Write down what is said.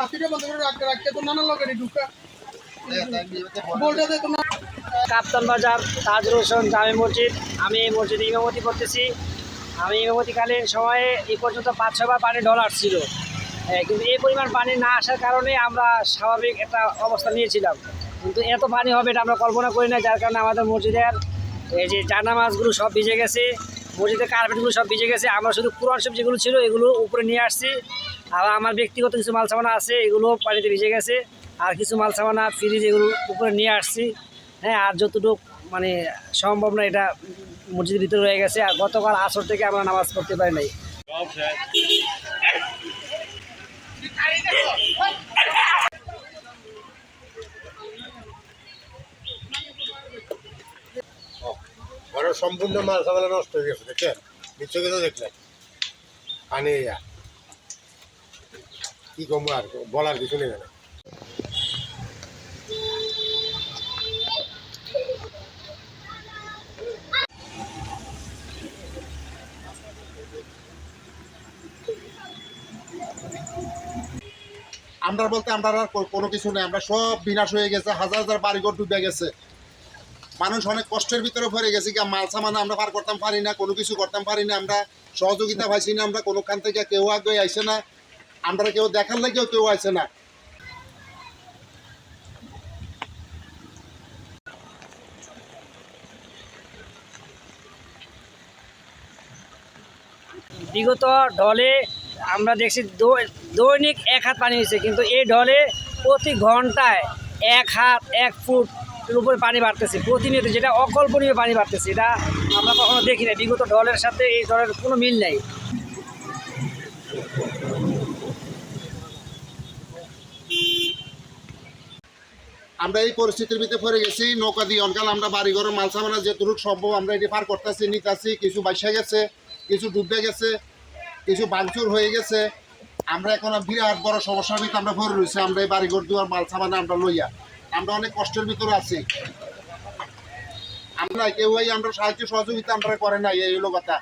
পাতিটা বন্ধ করে রাখতে রাখতে তো নানা লগেরই ঢুকা। বলটা দে কাপ্তান বাজার তাজুল হোসেন জামে মসজিদ। আমি এই মসজিদে ইমামতি করতেছি। আমি ইমামতিকালীন সময়ে এই পর্যন্ত পাঁচ ছবার পানি ডলার ছিল। কিন্তু এই পরিমাণ পানি না আসার কারণে আমরা স্বাভাবিক একটা অবস্থা নিয়েছিলাম। কিন্তু এত পানি হবে এটা আমরা কল্পনা করি না যার কারণে আমাদের মসজিদের এই যে জানা মাছগুলো সব ভিজে গেছে। মসজিদের কার্পেটগুলো সব ভিজে গেছে। আমরা শুধু পুরান সব যেগুলো ছিল এগুলো উপরে নিয়ে আসছি। আর আমার ব্যক্তিগত কিছু মাল সামানা আছে, এগুলো পানিতে ভিজে গেছে। আর কিছু মাল সামানা ফ্রিজ এগুলো উপরে নিয়ে আসছি। হ্যাঁ আর যতটুকু মানে সম্ভব না এটা মসজিদের ভিতরে রয়ে গেছে। আর গতকাল আসর থেকে আমরা নামাজ পড়তে পারি নাই। ঘরের সম্পূর্ণ মাল সামাল নষ্ট হয়ে গেছে দেখেন নিশ্চয় কিন্তু দেখলেন? পানি কি কম আর, বলার কিছু নেই না আমরা বলতে আমরা আর কোনো কিছু নেই, আমরা সব বিনাশ হয়ে গেছে, হাজার হাজার বাড়িঘর ডুবে গেছে। মানুষ অনেক কষ্টের ভিতরে পড়ে গেছে কি মাল সামান আমরা পার করতাম পারি না, কোনো কিছু করতাম পারি না, আমরা সহযোগিতা পাইছি না, আমরা কোনোখান থেকে কেউ আগে আইসে না, আমরা কেউ দেখার লাগেও কেউ আইসে না। বিগত ঢলে আমরা দেখছি দৈনিক এক হাত পানি হয়েছে, কিন্তু এই ঢলে প্রতি ঘন্টায় এক হাত, এক ফুট উপরে পানি বাড়তেছে। প্রতিনিয়ত যেটা অকল্পনীয় পানি বাড়তেছে, এটা আমরা কখনো দেখি না বিগত ঢলের সাথে এই ঢলের কোনো মিল নেই। আমরা এই পরিস্থিতির ভিতরে পড়ে গেছি। নৌকা দিয়ে অনকাল আমরা বাড়ি ঘরের মাল সামানা যেটুকু সম্ভব আমরা এটি পার করতেছি, নিতেছি। কিছু বাইসা গেছে, কিছু ডুবে গেছে, কিছু বাংচুর হয়ে গেছে। আমরা এখন বিরাট বড় সমস্যার ভিতরে আমরা ভরে রয়েছি। আমরা এই বাড়ি ঘর দুয়ার মাল সামানা আমরা লইয়া। আমরা অনেক কষ্টের ভিতরে আছি। আমরা কেউ আমরা সাহায্য সহযোগিতা আমরা করে নাই, এই হলো কথা।